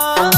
Oh.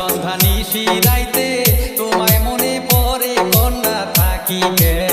সন্ধানী শিরাইতে তোমায় মনে পড়ে কন্যা থাকি কে?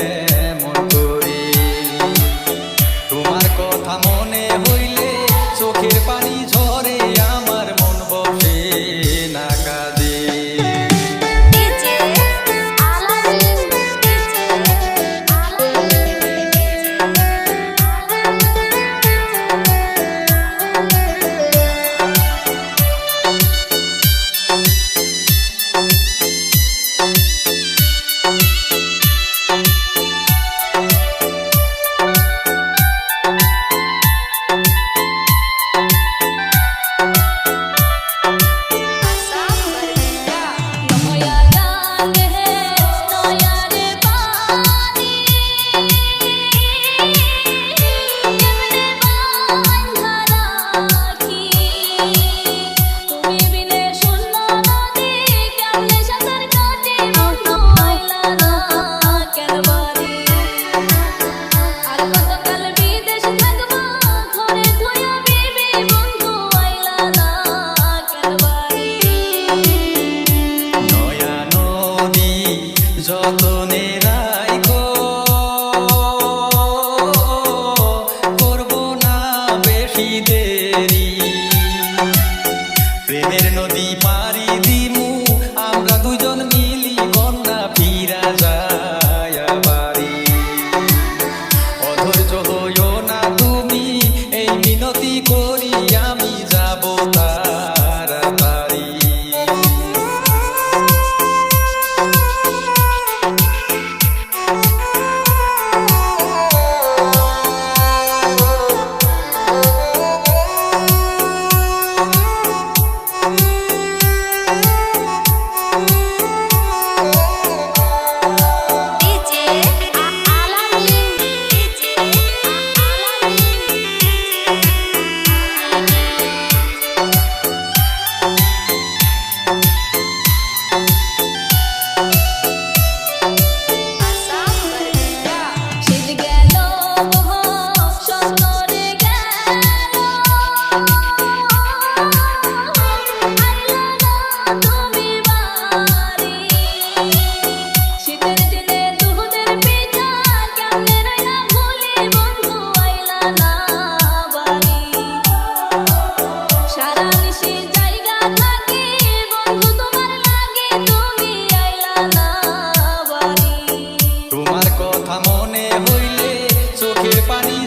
મારી ધીમું কথা মনে হইলে চোখে পানি